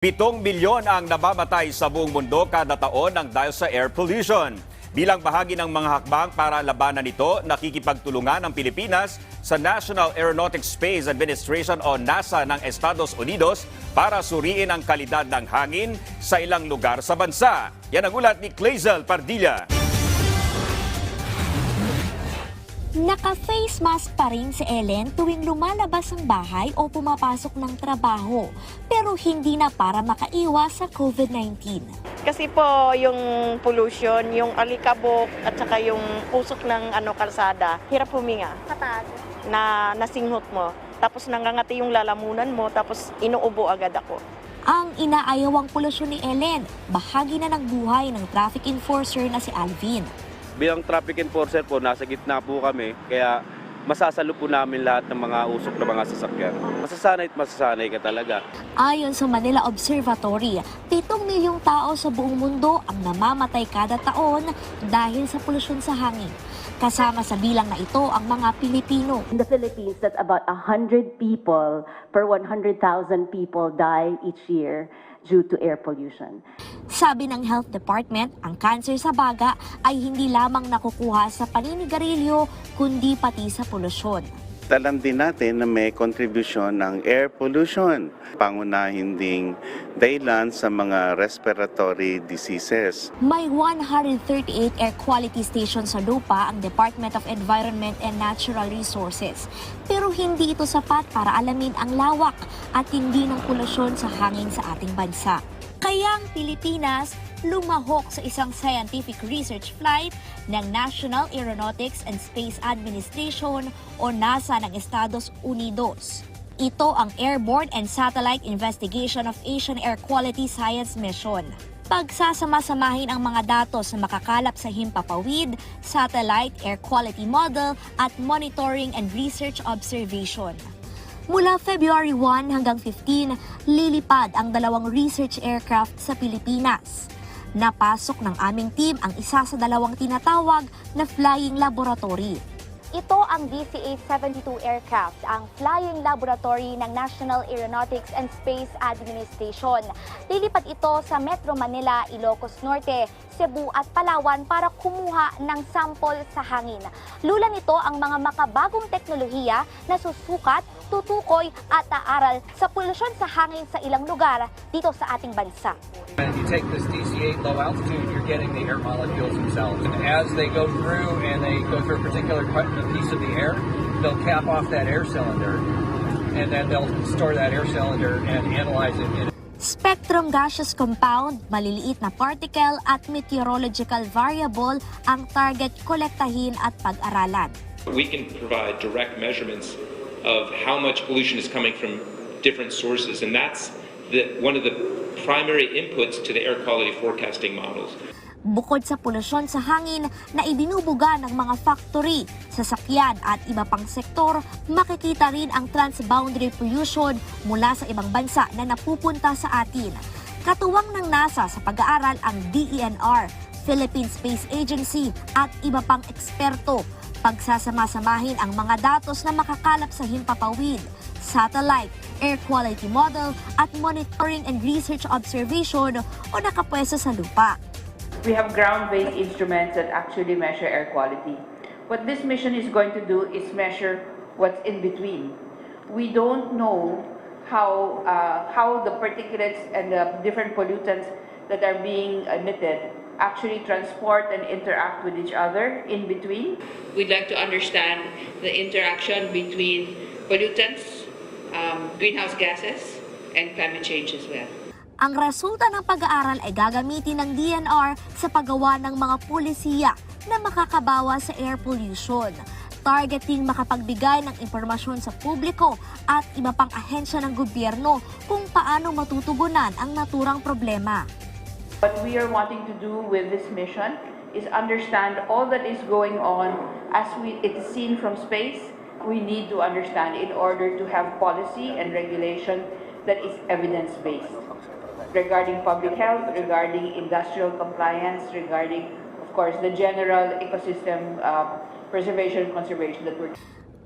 Pitong milyon ang namamatay sa buong mundo kada taon ng dahil sa air pollution. Bilang bahagi ng mga hakbang para labanan ito, nakikipagtulungan ang Pilipinas sa National Aeronautics Space Administration o NASA ng Estados Unidos para suriin ang kalidad ng hangin sa ilang lugar sa bansa. Yan ang ulat ni Clazel Pardilla. Naka-face mask pa rin si Ellen tuwing lumalabas ng bahay o pumapasok ng trabaho, pero hindi na para makaiwas sa COVID-19. Kasi po yung pollution, yung alikabok at saka yung usok ng ano kalsada, hirap huminga. Na nasinghot mo. Tapos nangangati yung lalamunan mo, tapos inuubo agad ako. Ang inaayawang polusyon ni Ellen, bahagi na ng buhay ng traffic enforcer na si Alvin. Bilang traffic enforcer po, nasa gitna po kami, kaya masasalo po namin lahat ng mga usok na mga sasakyan. Masasanay at masasanay ka talaga. Ayon sa Manila Observatory, 7 milyong tao sa buong mundo ang namamatay kada taon dahil sa polusyon sa hangin. Kasama sa bilang na ito ang mga Pilipino. In the Philippines, that's about 100 people per 100,000 people die each year due to air pollution. Sabi ng Health Department, ang cancer sa baga ay hindi lamang nakukuha sa paninigarilyo kundi pati sa polusyon. Alam din natin na may contribution ng air pollution, pangunahin ding dahilan sa mga respiratory diseases. May 138 air quality stations sa lupa ang Department of Environment and Natural Resources. Pero hindi ito sapat para alamin ang lawak at hindi ng polusyon sa hangin sa ating bansa. Kaya ang Pilipinas lumahok sa isang scientific research flight ng National Aeronautics and Space Administration o NASA ng Estados Unidos. Ito ang Airborne and Satellite Investigation of Asian Air Quality Science Mission. Pagsasama-samahin ang mga datos na makakalap sa himpapawid, satellite air quality model at monitoring and research observation. Mula February 1 hanggang 15, lilipad ang dalawang research aircraft sa Pilipinas. Napasok ng aming team ang isa sa dalawang tinatawag na flying laboratory. Ito ang DCA-72 aircraft, ang flying laboratory ng National Aeronautics and Space Administration. Lilipat ito sa Metro Manila, Ilocos Norte, Cebu at Palawan para kumuha ng sample sa hangin. Lula nito ang mga makabagong teknolohiya na susukat, tutukoy at aaral sa polusyon sa hangin sa ilang lugar dito sa ating bansa. If you take this DC-8 low altitude, you're getting the air molecules themselves. And as they go through and they go through a particular cut- piece of the air, they'll cap off that air cylinder, and then they'll store that air cylinder and analyze it in Spectrum gaseous compound, maliliit na particle at meteorological variable ang target kolektahin at pag-aralan. We can provide direct measurements of how much pollution is coming from different sources, and that's the, one of the primary inputs to the air quality forecasting models. Bukod sa polusyon sa hangin na ibinubuga ng mga factory, sasakyan at iba pang sektor, makikita rin ang transboundary pollution mula sa ibang bansa na napupunta sa atin. Katuwang ng NASA sa pag-aaral ang DENR, Philippine Space Agency at iba pang eksperto. Pagsasama-samahin ang mga datos na makakalap sa himpapawid, satellite, air quality model at monitoring and research observation o nakapwesto sa lupa. We have ground-based instruments that actually measure air quality. What this mission is going to do is measure what's in between. We don't know how, uh, how the particulates and the different pollutants that are being emitted actually transport and interact with each other in between. We'd like to understand the interaction between pollutants, um, greenhouse gases, and climate change as well. Ang resulta ng pag-aaral ay gagamitin ng DNR sa paggawa ng mga pulisiya na makakabawa sa air pollution. Targeting makapagbigay ng impormasyon sa publiko at iba pang ahensya ng gobyerno kung paano matutugunan ang naturang problema. What we are wanting to do with this mission is understand all that is going on as we, it's seen from space. We need to understand in order to have policy and regulation that is evidence-based regarding public health, regarding industrial compliance, regarding, of course, the general ecosystem uh, preservation and conservation that we're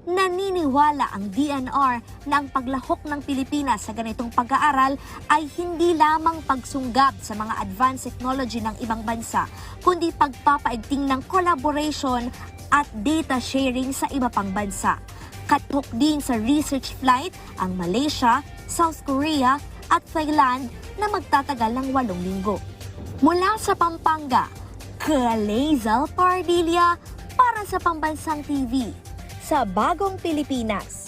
Naniniwala ang DNR na ang paglahok ng Pilipinas sa ganitong pag-aaral ay hindi lamang pagsunggab sa mga advanced technology ng ibang bansa, kundi pagpapaigting ng collaboration at data sharing sa iba pang bansa. Katok din sa research flight ang Malaysia, South Korea at Thailand na magtatagal ng walong linggo. Mula sa Pampanga, Kalezal Pardilla para sa Pambansang TV sa Bagong Pilipinas.